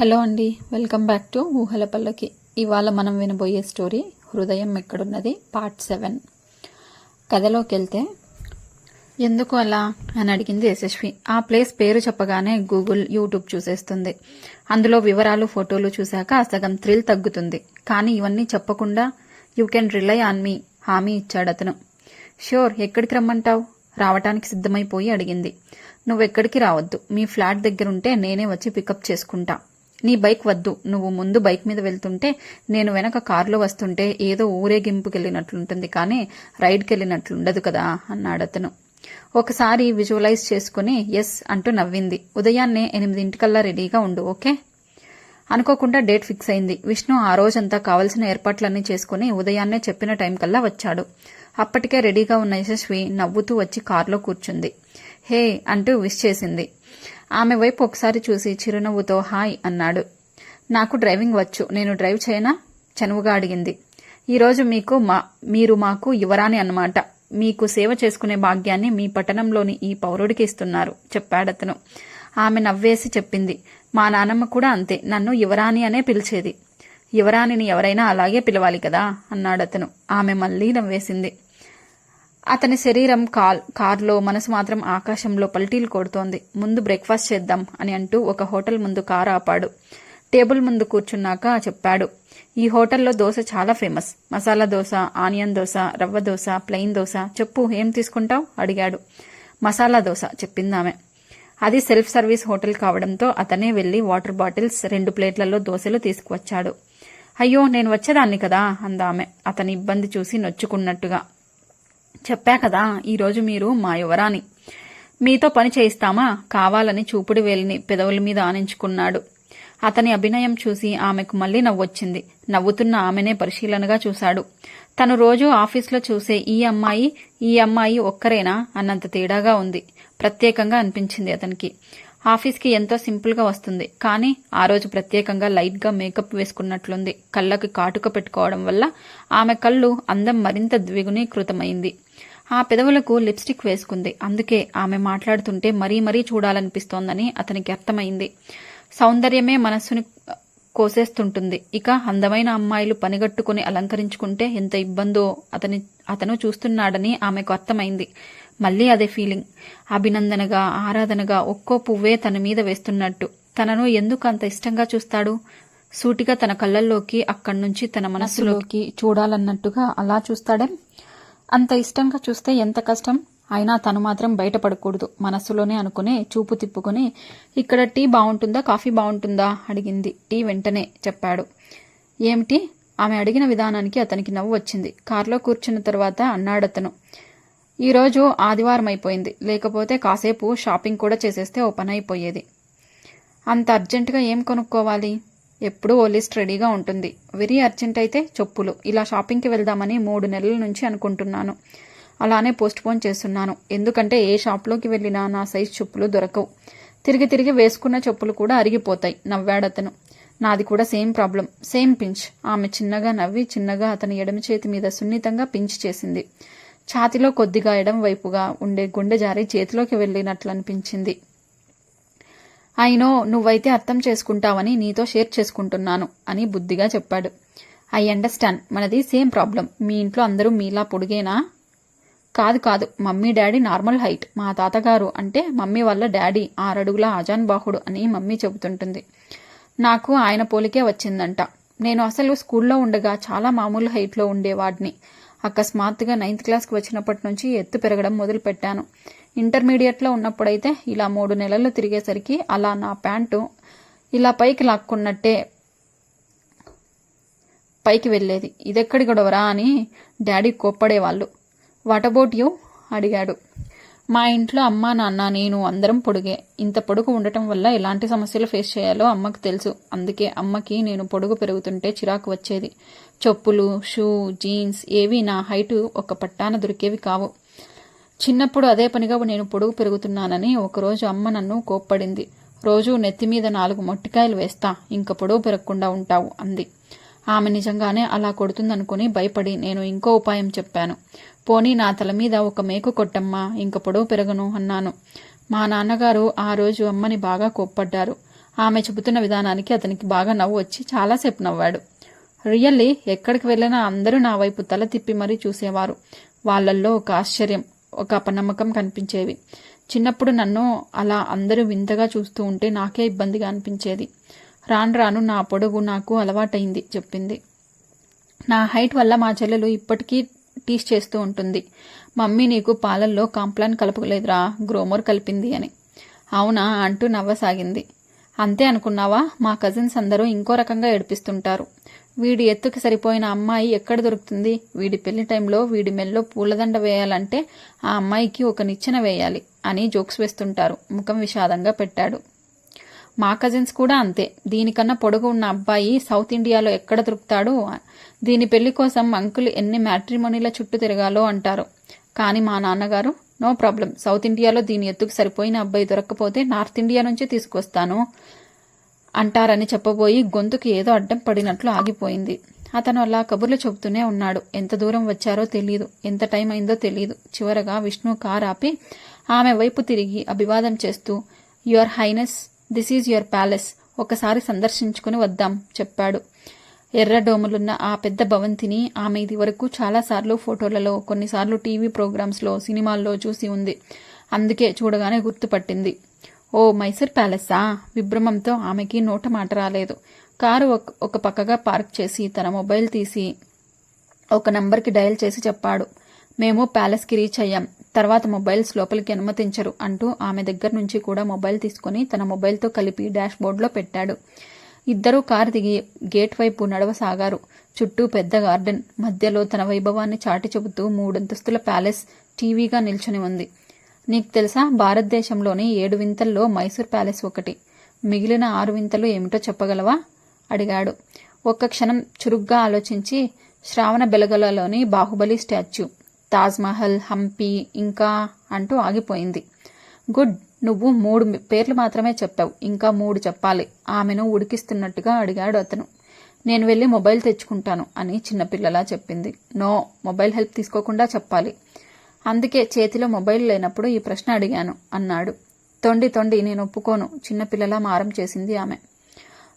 Hello అండి welcome back to ఊహల పల్లకి ఇవాళ మనం వినబోయే స్టోరీ హృదయం ఎక్కడున్నది పార్ట్ సెవెన్. కథలోకి వెళ్తే ఎందుకు అలా అని అడిగింది యశస్వి. ఆ ప్లేస్ పేరు చెప్పగానే గూగుల్ యూట్యూబ్ చూసేస్తుంది. అందులో వివరాలు ఫోటోలు చూశాక సగం థ్రిల్ తగ్గుతుంది. కానీ ఇవన్నీ చెప్పకుండా you can rely on me హామీ ఇచ్చాడు అతను. ష్యూర్ ఎక్కడికి రమ్మంటావు? రావటానికి సిద్ధమైపోయి అడిగింది. నువ్వెక్కడికి రావద్దు. మీ ఫ్లాట్ దగ్గరుంటే నేనే వచ్చి పికప్ చేసుకుంటా. నీ బైక్ వద్దు. నువ్వు ముందు బైక్ మీద వెళ్తుంటే నేను వెనక కారులో వస్తుంటే ఏదో ఊరేగింపుకెళ్ళినట్లుంటుంది కానీ రైడ్కి వెళ్ళినట్లుండదు కదా అన్నాడు అతను ఒకసారి విజువలైజ్ చేసుకుని ఎస్ అంటూ నవ్వింది. ఉదయాన్నే ఎనిమిదింటికల్లా రెడీగా ఉండు ఓకే? అనుకోకుండా డేట్ ఫిక్స్ అయింది. విష్ణు ఆ రోజంతా కావలసిన ఏర్పాట్లన్నీ చేసుకుని ఉదయాన్నే చెప్పిన టైం కల్లా వచ్చాడు. అప్పటికే రెడీగా ఉన్న యశస్వి నవ్వుతూ వచ్చి కారులో కూర్చుంది. హే అంటూ విష్ చేసింది. ఆమె వైపు ఒకసారి చూసి చిరునవ్వుతో హాయ్ అన్నాడు. నాకు డ్రైవింగ్ వచ్చు. నేను డ్రైవ్ చేయనా? చనువుగా అడిగింది. ఈరోజు మీకు మా మీరు మాకు యువరాని అన్నమాట. మీకు సేవ చేసుకునే భాగ్యాన్ని మీ పట్టణంలోని ఈ పౌరుడికి ఇస్తున్నారు చెప్పాడతను. ఆమె నవ్వేసి చెప్పింది. మా నానమ్మ కూడా అంతే. నన్ను యువరాణి అనే పిలిచేది. యువరాణిని ఎవరైనా అలాగే పిలవాలి కదా? అన్నాడతను. ఆమె మళ్ళీ నవ్వేసింది. అతని శరీరం కాల్ కార్లో మనసు మాత్రం ఆకాశంలో పల్టీలు కొడుతోంది. ముందు బ్రేక్ఫాస్ట్ చేద్దాం అని అంటూ ఒక హోటల్ ముందు కారు ఆపాడు. టేబుల్ ముందు కూర్చున్నాక చెప్పాడు ఈ హోటల్లో దోశ చాలా ఫేమస్. మసాలా దోశ ఆనియన్ దోశ రవ్వ దోశ ప్లెయిన్ దోశ. చెప్పు ఏం తీసుకుంటావు? అడిగాడు. మసాలా దోశ చెప్పిందామె అది సెల్ఫ్ సర్వీస్ హోటల్ కావడంతో అతనే వెళ్ళి వాటర్ బాటిల్స్ రెండు ప్లేట్లలో దోశలు తీసుకువచ్చాడు. అయ్యో నేను వచ్చేదాన్ని కదా అందామె అతని ఇబ్బంది చూసి నొచ్చుకున్నట్టుగా. చెప్పా కదా ఈరోజు మీరు మా యువరాని మీతో పని చేయిస్తామా? కావాలని చూపుడు వేలిని పెదవుల మీద ఆనించుకున్నాడు. అతని అభినయం చూసి ఆమెకు మళ్ళీ నవ్వొచ్చింది. నవ్వుతున్న ఆమెనే పరిశీలనగా చూశాడు. తను రోజూ ఆఫీస్లో చూసే ఈ అమ్మాయి ఈ అమ్మాయి ఒక్కరేనా? అన్నంత తేడాగా ఉంది. ప్రత్యేకంగా అనిపించింది అతనికి. ఆఫీస్కి ఎంతో సింపుల్గా వస్తుంది. కానీ ఆ రోజు ప్రత్యేకంగా లైట్గా మేకప్ వేసుకున్నట్లుంది. కళ్ళకి కాటుక పెట్టుకోవడం వల్ల ఆమె కళ్ళు అందం మరింత ద్విగుణీకృతమైంది. ఆ పెదవులకు లిప్స్టిక్ వేసుకుంది. అందుకే ఆమె మాట్లాడుతుంటే మరీ మరీ చూడాలనిపిస్తోందని అతనికి అర్థమైంది. సౌందర్యమే మనస్సుని కోసేస్తుంటుంది. ఇక అందమైన అమ్మాయిలు పనిగట్టుకుని అలంకరించుకుంటే ఎంత ఇబ్బందో అతని అతను చూస్తున్నాడని ఆమెకు అర్థమైంది. మళ్ళీ అదే ఫీలింగ్. అభినందనగా ఆరాధనగా ఒక్కో పువ్వే తన మీద వేస్తున్నట్టు. తనను ఎందుకు అంత ఇష్టంగా చూస్తాడు? సూటిగా తన కళ్ళల్లోకి అక్కడి నుంచి తన మనస్సులోకి చూడాలన్నట్టుగా అలా చూస్తాడే? అంత ఇష్టంగా చూస్తే ఎంత కష్టం? అయినా తను మాత్రం బయటపడకూడదు. మనస్సులోనే అనుకునే చూపు తిప్పుకుని ఇక్కడ టీ బాగుంటుందా కాఫీ బాగుంటుందా అడిగింది. టీ వెంటనే చెప్పాడు. ఏమిటి? ఆమె అడిగిన విధానానికి అతనికి నవ్వు వచ్చింది. కారులో కూర్చున్న తర్వాత అన్నాడతను. ఈరోజు ఆదివారం అయిపోయింది. లేకపోతే కాసేపు షాపింగ్ కూడా చేసేస్తే ఓ పని అయిపోయేది అంత అర్జెంటుగా ఏం కొనుక్కోవాలి? ఎప్పుడూ ఓ లిస్ట్ రెడీగా ఉంటుంది. వెరీ అర్జెంట్ అయితే చెప్పులు. ఇలా షాపింగ్కి వెళ్దామని మూడు నెలల నుంచి అనుకుంటున్నాను. అలానే పోస్ట్పోన్ చేస్తున్నాను. ఎందుకంటే ఏ షాప్లోకి వెళ్ళినా నా సైజ్ చెప్పులు దొరకవు. తిరిగి తిరిగి వేసుకున్న చెప్పులు కూడా అరిగిపోతాయి. నవ్వాడతను. నాది కూడా సేమ్ ప్రాబ్లం. Same pinch. ఆమె చిన్నగా నవ్వి చిన్నగా అతని ఎడమ చేతి మీద సున్నితంగా పించ్ చేసింది. ఛాతిలో కొద్దిగా ఎడం వైపుగా ఉండే గుండె జారి చేతిలోకి వెళ్ళినట్లు అనిపించింది అయినో నువ్వైతే అర్థం చేసుకుంటావని నీతో షేర్ చేసుకుంటున్నాను అని బుద్ధిగా చెప్పాడు. I understand. మనది సేమ్ ప్రాబ్లం. మీ ఇంట్లో అందరూ మీలా పొడిగేనా? కాదు కాదు. Mummy daddy normal height. మా తాతగారు అంటే మమ్మీ వాళ్ళ డాడీ ఆరడుగుల ఆజాన్ బాహుడు అని మమ్మీ చెబుతుంటుంది. నాకు ఆయన పోలికే వచ్చిందంట. నేను అసలు స్కూల్లో ఉండగా చాలా మామూలు హైట్లో ఉండేవాడిని. అకస్మాత్తుగా నైన్త్ క్లాస్కి వచ్చినప్పటి నుంచి ఎత్తు పెరగడం మొదలుపెట్టాను. ఇంటర్మీడియట్లో ఉన్నప్పుడైతే ఇలా మూడు నెలలు తిరిగేసరికి అలా నా ప్యాంటు ఇలా పైకి లాక్కున్నట్టే పైకి వెళ్ళేది. ఇదెక్కడి గొడవరా అని డాడీ కోప్పడేవాళ్ళు. What about you? అడిగాడు. మా ఇంట్లో అమ్మ నాన్న నేను అందరం పొడుగే. ఇంత పొడుగు ఉండటం వల్ల ఎలాంటి సమస్యలు ఫేస్ చేయాలో అమ్మకు తెలుసు. అందుకే అమ్మకి నేను పొడుగు పెరుగుతుంటే చిరాకు వచ్చేది. చెప్పులు షూ జీన్స్ ఏవి నా హైటు ఒక పట్టాన దొరికేవి కావు. చిన్నప్పుడు అదే పనిగా నేను పొడుగు పెరుగుతున్నానని ఒకరోజు అమ్మ నన్ను కోప్పడింది. రోజూ నెత్తి మీద నాలుగు మొట్టికాయలు వేస్తా ఇంక పొడవు పెరగకుండా ఉంటావు అంది. ఆమె నిజంగానే అలా కొడుతుందనుకుని భయపడి నేను ఇంకో ఉపాయం చెప్పాను. పోనీ నా తల మీద ఒక మేకు కొట్టమ్మా ఇంక పొడవు పెరగను అన్నాను. మా నాన్నగారు ఆ రోజు అమ్మని బాగా కోప్పడ్డారు. ఆమె చెబుతున్న విధానానికి అతనికి బాగా నవ్వు వచ్చి చాలాసేపు నవ్వాడు. రియల్లీ ఎక్కడికి వెళ్ళినా అందరూ నా వైపు తల తిప్పి మరీ చూసేవారు. వాళ్ళల్లో ఒక ఆశ్చర్యం. ఒక అపనమ్మకం కనిపించేవి చిన్నప్పుడు నన్ను అలా అందరూ వింతగా చూస్తూ ఉంటే నాకే ఇబ్బందిగా అనిపించేది. రాను రాను నా పొడుగు నాకు అలవాటైంది చెప్పింది. నా హైట్ వల్ల మా చెల్లెలు ఇప్పటికీ టీస్ చేస్తూ ఉంటుంది. మమ్మీ నీకు పాలల్లో కాంప్లాన్ కలపలేదురా గ్రోమోర్ కలిపింది అని. అవునా అంటూ నవ్వసాగింది. అంతే అనుకున్నావా? మా కజిన్స్ అందరూ ఇంకో రకంగా ఏడిపిస్తుంటారు. వీడి ఎత్తుకి సరిపోయిన అమ్మాయి ఎక్కడ దొరుకుతుంది? వీడి పెళ్ళి టైంలో వీడి మెల్లో పూలదండ వేయాలంటే ఆ అమ్మాయికి ఒక నిచ్చెన వేయాలి అని జోక్స్ వేస్తుంటారు. ముఖం విషాదంగా పెట్టాడు. మా కజిన్స్ కూడా అంతే. దీనికన్నా పొడుగు ఉన్న అబ్బాయి సౌత్ ఇండియాలో ఎక్కడ దొరుకుతాడు? దీని పెళ్ళి కోసం అంకుల్ ఎన్ని మ్యాట్రిమోనీల చుట్టూ తిరగాలో అంటారు. కానీ మా నాన్నగారు నో ప్రాబ్లం. సౌత్ ఇండియాలో దీని ఎత్తుకు సరిపోయిన అబ్బాయి దొరక్కపోతే నార్త్ ఇండియా నుంచి తీసుకొస్తాను. అంటారని చెప్పబోయి గొంతుకి ఏదో అడ్డం పడినట్లు ఆగిపోయింది. అతను అలా కబుర్లు చెబుతూనే ఉన్నాడు. ఎంత దూరం వచ్చారో తెలియదు ఎంత టైం అయిందో తెలియదు చివరగా విష్ణు కార్ ఆపి ఆమె వైపు తిరిగి అభివాదం చేస్తూ your highness this is your palace. ఒకసారి సందర్శించుకుని వద్దాం చెప్పాడు. ఎర్ర డోములున్న ఆ పెద్ద భవంతిని ఆమె ఇది వరకు చాలాసార్లు ఫోటోలలో కొన్నిసార్లు టీవీ ప్రోగ్రామ్స్లో సినిమాల్లో చూసి ఉంది. అందుకే చూడగానే గుర్తుపట్టింది. ఓ మైసూర్ ప్యాలెస్సా విభ్రమంతో ఆమెకి నోట మాట రాలేదు. కారు ఒక పక్కగా పార్క్ చేసి తన మొబైల్ తీసి ఒక నంబర్కి డయల్ చేసి చెప్పాడు. మేము ప్యాలెస్కి రీచ్ అయ్యాం. తర్వాత మొబైల్స్ లోపలికి అనుమతించరు అంటూ ఆమె దగ్గర నుంచి కూడా మొబైల్ తీసుకుని తన మొబైల్తో కలిపి డాష్ బోర్డులో పెట్టాడు. ఇద్దరూ కారు దిగి గేట్ వైపు నడవసాగారు. చుట్టూ పెద్ద గార్డెన్. మధ్యలో తన వైభవాన్ని చాటి చెబుతూ మూడంతస్తుల ప్యాలెస్ టీవీగా నిల్చుని ఉంది. నీకు తెలుసా? భారతదేశంలోని ఏడు వింతల్లో మైసూర్ ప్యాలెస్ ఒకటి. మిగిలిన ఆరు వింతలు ఏమిటో చెప్పగలవా? అడిగాడు. ఒక్క క్షణం చురుగ్గా ఆలోచించి శ్రావణ బెలగలలోని బాహుబలి స్టాచ్యూ తాజ్మహల్ హంపి ఇంకా అంటూ ఆగిపోయింది. గుడ్ నువ్వు మూడు పేర్లు మాత్రమే చెప్పావు. ఇంకా మూడు చెప్పాలి. ఆమెను ఉడికిస్తున్నట్టుగా అడిగాడు అతను. నేను వెళ్ళి మొబైల్ తెచ్చుకుంటాను అని చిన్నపిల్లలా చెప్పింది. నో మొబైల్ హెల్ప్ తీసుకోకుండా చెప్పాలి. అందుకే చేతిలో మొబైల్ లేనప్పుడు ఈ ప్రశ్న అడిగాను. అన్నాడు. తొండి తొండి నేను ఒప్పుకోను. చిన్నపిల్లలా మారం చేసింది ఆమె.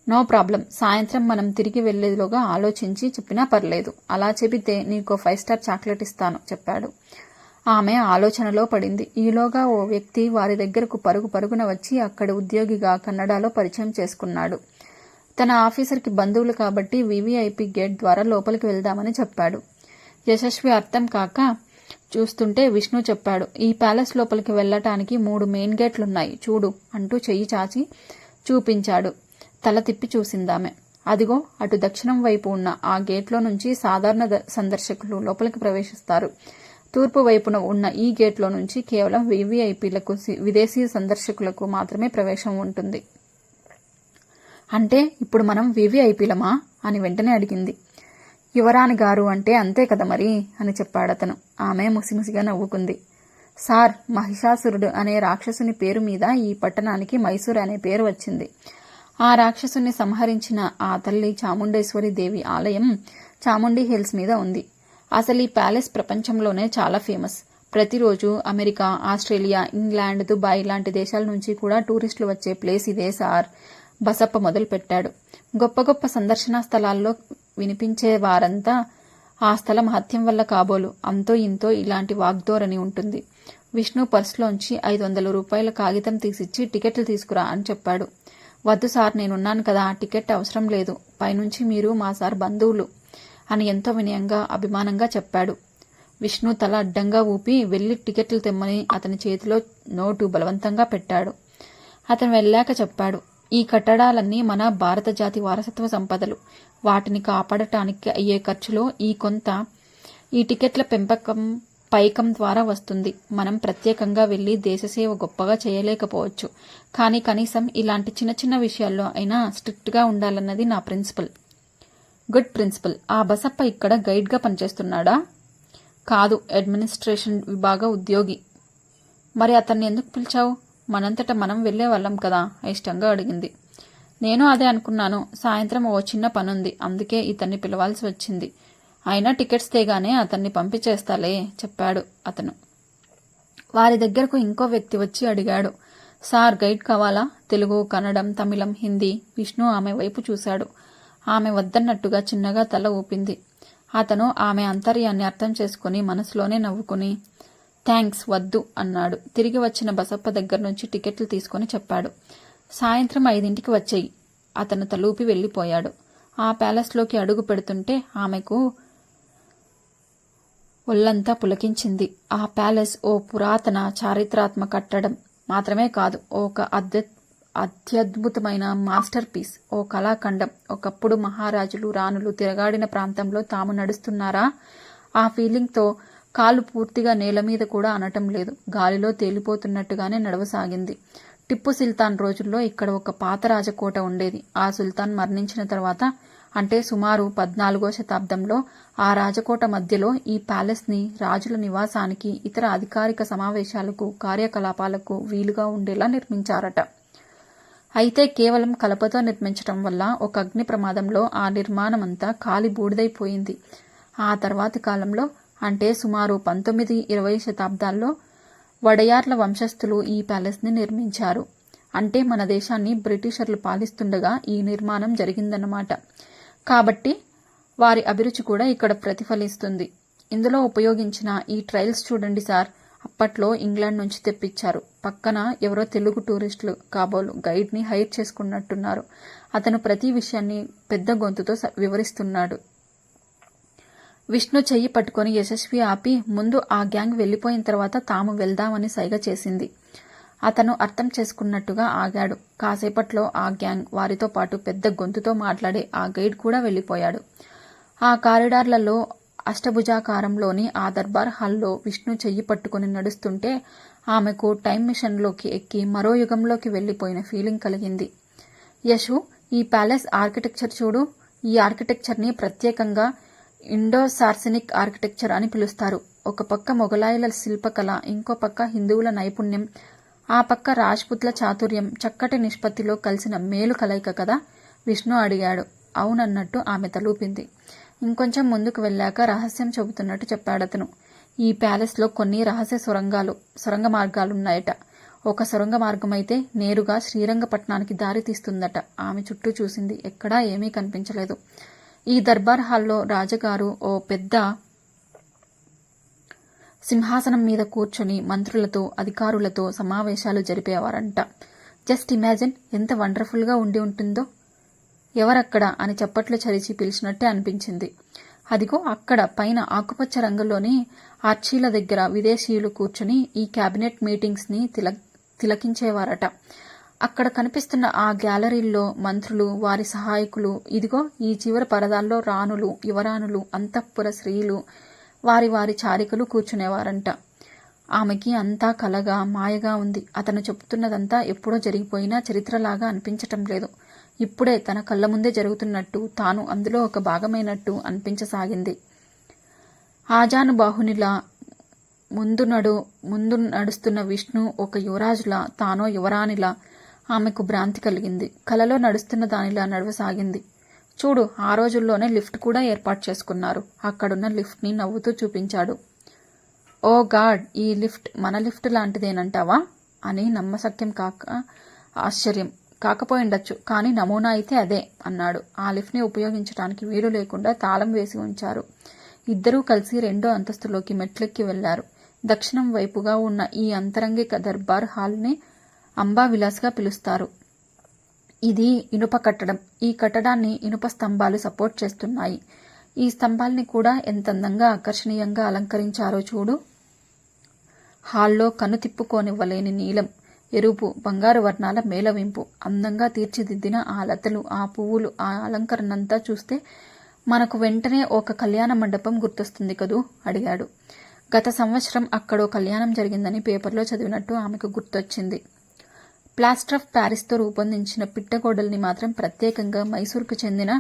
No problem. సాయంత్రం మనం తిరిగి వెళ్ళేలోగా ఆలోచించి చెప్పినా పర్లేదు. అలా చెబితే నీకు ఫైవ్ స్టార్ చాక్లెట్ ఇస్తాను చెప్పాడు. ఆమె ఆలోచనలో పడింది. ఈలోగా ఓ వ్యక్తి వారి దగ్గరకు పరుగు పరుగున వచ్చి అక్కడ ఉద్యోగిగా కన్నడలో పరిచయం చేసుకున్నాడు. తన ఆఫీసర్కి బంధువులు కాబట్టి వివిఐపి గేట్ ద్వారా లోపలికి వెళ్దామని చెప్పాడు. యశస్వి అర్థం కాక చూస్తుంటే విష్ణు చెప్పాడు ఈ ప్యాలెస్ లోపలికి వెళ్ళటానికి మూడు మెయిన్ గేట్లున్నాయి చూడు అంటూ చెయ్యి చాచి చూపించాడు. తల తిప్పి చూసిందామె. అదిగో అటు దక్షిణం వైపు ఉన్న ఆ గేట్లో నుంచి సాధారణ సందర్శకులు లోపలికి ప్రవేశిస్తారు. తూర్పు వైపున ఉన్న ఈ గేట్లో నుంచి కేవలం వివిఐపీలకు విదేశీ సందర్శకులకు మాత్రమే ప్రవేశం ఉంటుంది. అంటే ఇప్పుడు మనం వివిఐపీలమా అని వెంటనే అడిగింది. యువరాణి గారు అంటే అంతే కదా మరి అని చెప్పాడతను. ఆమె ముసిముసిగా నవ్వుకుంది. సార్ మహిషాసురుడు అనే రాక్షసుని పేరు మీద ఈ పట్టణానికి మైసూర్ అనే పేరు వచ్చింది. ఆ రాక్షసుని సంహరించిన ఆ తల్లి చాముండేశ్వరి దేవి ఆలయం చాముండి హిల్స్ మీద ఉంది. అసలు ఈ ప్యాలెస్ ప్రపంచంలోనే చాలా ఫేమస్. ప్రతిరోజు అమెరికా ఆస్ట్రేలియా ఇంగ్లాండ్ దుబాయ్ లాంటి దేశాల నుంచి కూడా టూరిస్టులు వచ్చే ప్లేస్ ఇదే సార్. బసప్ప మొదలు పెట్టాడు గొప్ప గొప్ప సందర్శనా స్థలాల్లో వినిపించే వారంతా ఆ స్థల మహత్యం వల్ల కాబోలు. అంతో ఇంతో ఇలాంటి వాగ్ధోరణి ఉంటుంది. విష్ణు పర్సులోంచి ఐదు వందల రూపాయల కాగితం తీసిచ్చి టికెట్లు తీసుకురా అని చెప్పాడు. వద్దు సార్ నేనున్నాను కదా టికెట్ అవసరం లేదు. పైనుంచి మీరు మా సార్ బంధువులు అని ఎంతో వినయంగా అభిమానంగా చెప్పాడు. విష్ణు తల అడ్డంగా ఊపి వెళ్ళి టికెట్లు తెమ్మని అతని చేతిలో నోటు బలవంతంగా పెట్టాడు. అతను వెళ్ళాక చెప్పాడు ఈ కట్టడాలన్నీ మన భారత జాతి వారసత్వ సంపదలు. వాటిని కాపాడటానికి అయ్యే ఖర్చులో ఈ కొంత ఈ టికెట్ల పెంపకం పైకం ద్వారా వస్తుంది. మనం ప్రత్యేకంగా వెళ్ళి దేశసేవ గొప్పగా చేయలేకపోవచ్చు. కానీ కనీసం ఇలాంటి చిన్న చిన్న విషయాల్లో అయినా స్ట్రిక్ట్గా ఉండాలన్నది నా ప్రిన్సిపల్. గుడ్ ప్రిన్సిపల్ ఆ బసప్ప ఇక్కడ గైడ్గా పనిచేస్తున్నాడా? కాదు అడ్మినిస్ట్రేషన్ విభాగ ఉద్యోగి. మరి అతన్ని ఎందుకు పిలిచావు? మనంతట మనం వెళ్ళే వాళ్ళం కదా? ఇష్టంగా అడిగింది. నేను అదే అనుకున్నాను. సాయంత్రం ఓ చిన్న పనుంది. అందుకే ఇతన్ని పిలవాల్సి వచ్చింది. అయినా టికెట్స్ తేగానే అతన్ని పంపించేస్తాలే చెప్పాడు అతను. వారి దగ్గరకు ఇంకో వ్యక్తి వచ్చి అడిగాడు. సార్ గైడ్ కావాలా? తెలుగు కన్నడం తమిళం హిందీ విష్ణు ఆమె వైపు చూశాడు. ఆమె వద్దన్నట్టుగా చిన్నగా తల ఊపింది. అతను ఆమె అంతర్యాన్ని అర్థం చేసుకుని మనసులోనే నవ్వుకుని థ్యాంక్స్ వద్దు అన్నాడు. తిరిగి వచ్చిన బసప్ప దగ్గర నుంచి టికెట్లు తీసుకుని చెప్పాడు. సాయంత్రం ఐదింటికి వచ్చేయి. అతను తలూపి వెళ్ళిపోయాడు. ఆ ప్యాలెస్లోకి అడుగు పెడుతుంటే ఆమెకు ఒళ్ళంతా పులకించింది. ఆ ప్యాలెస్ ఓ పురాతన చారిత్రాత్మక కట్టడం మాత్రమే కాదు ఒక అద్భు అత్యద్భుతమైన మాస్టర్ పీస్ ఓ కళాఖండం. ఒకప్పుడు మహారాజులు రాణులు తిరగాడిన ప్రాంతంలో తాము నడుస్తున్నారా? ఆ ఫీలింగ్తో కాలు పూర్తిగా నేల మీద కూడా అనటం లేదు. గాలిలో తేలిపోతున్నట్టుగానే నడవసాగింది. టిప్పు సుల్తాన్ రోజుల్లో ఇక్కడ ఒక పాత రాజకోట ఉండేది. ఆ సుల్తాన్ మరణించిన తర్వాత అంటే సుమారు పద్నాలుగో శతాబ్దంలో ఆ రాజకోట మధ్యలో ఈ ప్యాలెస్ని రాజుల నివాసానికి ఇతర అధికారిక సమావేశాలకు కార్యకలాపాలకు వీలుగా ఉండేలా నిర్మించారట. అయితే కేవలం కలపతో నిర్మించటం వల్ల ఒక అగ్ని ప్రమాదంలో ఆ నిర్మాణమంతా కాలి బూడిదైపోయింది ఆ తర్వాతి కాలంలో అంటే సుమారు పంతొమ్మిది ఇరవై శతాబ్దాల్లో వడయార్ల వంశస్థులు ఈ ప్యాలెస్ని నిర్మించారు. అంటే మన దేశాన్ని బ్రిటిషర్లు పాలిస్తుండగా ఈ నిర్మాణం జరిగిందన్నమాట. కాబట్టి వారి అభిరుచి కూడా ఇక్కడ ప్రతిఫలిస్తుంది. ఇందులో ఉపయోగించిన ఈ ట్రైల్స్ చూడండి సార్. అప్పట్లో ఇంగ్లాండ్ నుంచి తెప్పించారు. పక్కన ఎవరో తెలుగు టూరిస్టులు కాబోలు గైడ్ని హైర్ చేసుకున్నట్టున్నారు. అతను ప్రతి విషయాన్ని పెద్ద గొంతుతో స- వివరిస్తున్నాడు. విష్ణు చెయ్యి పట్టుకొని యశస్వి ఆపి ముందు ఆ గ్యాంగ్ వెళ్ళిపోయిన తర్వాత తాము వెళ్దామని సైగ చేసింది. అతను అర్థం చేసుకున్నట్టుగా ఆగాడు. కాసేపట్లో ఆ గ్యాంగ్ వారితో పాటు పెద్ద గొంతుతో మాట్లాడే ఆ గైడ్ కూడా వెళ్ళిపోయాడు. ఆ కారిడార్లలో అష్టభుజాకారంలోని ఆ దర్బార్ హాల్లో విష్ణు చెయ్యి పట్టుకుని నడుస్తుంటే ఆమెకు టైం మిషన్లోకి ఎక్కి మరో యుగంలోకి వెళ్ళిపోయిన ఫీలింగ్ కలిగింది. యశు ఈ ప్యాలెస్ ఆర్కిటెక్చర్ చూడు. ఈ ఆర్కిటెక్చర్ని ప్రత్యేకంగా ఇండో సార్సనిక్ ఆర్కిటెక్చర్ అని పిలుస్తారు. ఒక పక్క మొఘలాయుల శిల్పకళ ఇంకో పక్క హిందువుల నైపుణ్యం. ఆ పక్క రాజ్పుత్ల చాతుర్యం చక్కటి నిష్పత్తిలో కలిసిన మేలు కలయిక కదా? విష్ణు అడిగాడు. అవునన్నట్టు ఆమె తలూపింది. ఇంకొంచెం ముందుకు వెళ్ళాక రహస్యం చెబుతున్నట్టు చెప్పాడతను ఈ ప్యాలెస్లో కొన్ని రహస్య సొరంగాలు సొరంగ మార్గాలున్నాయట. ఒక సొరంగ మార్గమైతే నేరుగా శ్రీరంగపట్నానికి దారి తీస్తుందట. ఆమె చుట్టూ చూసింది. ఎక్కడా ఏమీ కనిపించలేదు. ఈ దర్బార్ హాల్లో రాజగారు ఓ పెద్ద సింహాసనం మీద కూర్చొని మంత్రులతో అధికారులతో సమావేశాలు జరిపేవారంట. జస్ట్ ఇమాజిన్ ఎంత వండర్ఫుల్గా ఉండి ఉంటుందో. ఎవరక్కడ అని చప్పట్లు చరిచి పిలిచినట్టే అనిపించింది. అదిగో అక్కడ పైన ఆకుపచ్చ రంగులోని ఆర్చీల దగ్గర విదేశీయులు కూర్చుని ఈ క్యాబినెట్ మీటింగ్స్ని తిల తిలకించేవారట. అక్కడ కనిపిస్తున్న ఆ గ్యాలరీల్లో మంత్రులు వారి సహాయకులు ఇదిగో ఈ చివరి పరదాల్లో రాణులు యువరాణులు అంతఃపుర స్త్రీలు వారి వారి చారికలు కూర్చునేవారంట. ఆమెకి అంతా కలగా మాయగా ఉంది. అతను చెప్తున్నదంతా ఎప్పుడో జరిగిపోయినా చరిత్రలాగా అనిపించటం లేదు. ఇప్పుడే తన కళ్ళ ముందే జరుగుతున్నట్టు తాను అందులో ఒక భాగమైనట్టు అనిపించసాగింది. ఆజానుబాహునిలా ముందు నడు ముందు నడుస్తున్న విష్ణు ఒక యువరాజులా తానో యువరాణిలా ఆమెకు భ్రాంతి కలిగింది. కలలో నడుస్తున్న దానిలా నడవసాగింది. చూడు ఆ రోజుల్లోనే లిఫ్ట్ కూడా ఏర్పాటు చేసుకున్నారు. అక్కడున్న లిఫ్ట్ని నవ్వుతూ చూపించాడు. ఓ గాడ్ ఈ లిఫ్ట్ మన లిఫ్ట్ లాంటిదేనంటావా? అని నమ్మసక్యం కాక ఆశ్చర్యం. కాకపోయిండొచ్చు కానీ నమూనా అయితే అదే అన్నాడు. ఆ లిఫ్ట్ని ఉపయోగించడానికి వీలు లేకుండా తాళం వేసి ఉంచారు. ఇద్దరూ కలిసి రెండో అంతస్తులోకి మెట్లెక్కి వెళ్ళారు. దక్షిణం వైపుగా ఉన్న ఈ అంతరంగిక దర్బార్ హాల్ని అంబా విలాస్గా పిలుస్తారు. ఇది ఇనుప కట్టడం. ఈ కట్టడాన్ని ఇనుప స్తంభాలు సపోర్ట్ చేస్తున్నాయి. ఈ స్తంభాల్ని కూడా ఎంత అందంగా ఆకర్షణీయంగా అలంకరించారో చూడు. హాల్లో కను తిప్పుకోనివ్వలేని నీలం ఎరుపు బంగారు వర్ణాల మేలవింపు అందంగా తీర్చిదిద్దిన ఆ లతలు ఆ పువ్వులు ఆ అలంకరణంతా చూస్తే మనకు వెంటనే ఒక కళ్యాణ మండపం గుర్తొస్తుంది కదూ? అడిగాడు. గత సంవత్సరం అక్కడో కళ్యాణం జరిగిందని పేపర్లో చదివినట్టు ఆమెకు గుర్తొచ్చింది. ప్లాస్టర్ ఆఫ్ ప్యారిస్తో రూపొందించిన పిట్టగోడల్ని మాత్రం ప్రత్యేకంగా మైసూర్కు చెందిన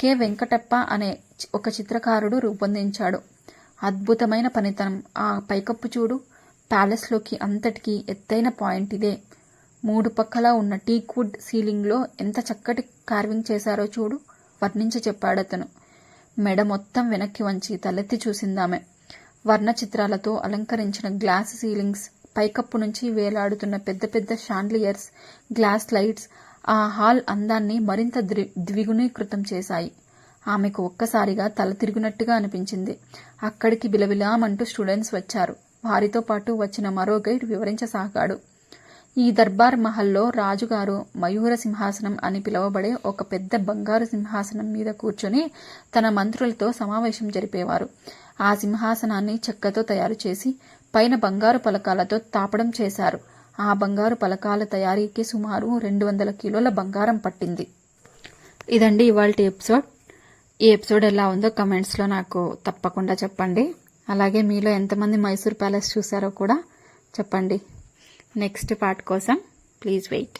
కె. వెంకటప్ప అనే ఒక చిత్రకారుడు రూపొందించాడు. అద్భుతమైన పనితనం. ఆ పైకప్పు చూడు. ప్యాలెస్లోకి అంతటికీ ఎత్తైన పాయింట్ ఇదే. మూడు పక్కలా ఉన్న టీక్ వుడ్ సీలింగ్లో ఎంత చక్కటి కార్వింగ్ చేశారో చూడు. వర్ణించి చెప్పాడతను మెడ మొత్తం వెనక్కి వంచి తలెత్తి చూసిందామె. వర్ణ చిత్రాలతో అలంకరించిన గ్లాస్ సీలింగ్స్ పైకప్పు నుంచి వేలాడుతున్న పెద్ద పెద్ద షాండ్లియర్స్ గ్లాస్ లైట్స్ ఆ హాల్ అందాన్ని మరింత ద్వి- ద్విగుణీకృతం చేశాయి. ఆమెకు ఒక్కసారిగా తల తిరిగినట్టుగా అనిపించింది. అక్కడికి బిలబిలామంటూ స్టూడెంట్స్ వచ్చారు. వారితో పాటు వచ్చిన మరో గైడ్ వివరించసాగాడు. ఈ దర్బార్ మహల్లో రాజుగారు మయూర సింహాసనం అని పిలువబడే ఒక పెద్ద బంగారు సింహాసనం మీద కూర్చొని తన మంత్రులతో సమావేశం జరిపేవారు. ఆ సింహాసనాన్ని చెక్కతో తయారు చేసి పైన బంగారు పలకాలతో తాపడం చేశారు. ఆ బంగారు పలకాల తయారీకి సుమారు రెండు వందల కిలోల బంగారం పట్టింది. ఇదండి ఇవాళ ఎపిసోడ్. ఈ ఎపిసోడ్ ఎలా ఉందో కమెంట్స్లో నాకు తప్పకుండా చెప్పండి. అలాగే మీలో ఎంతమంది మైసూర్ ప్యాలెస్ చూసారో కూడా చెప్పండి. నెక్స్ట్ పార్ట్ కోసం ప్లీజ్ వెయిట్.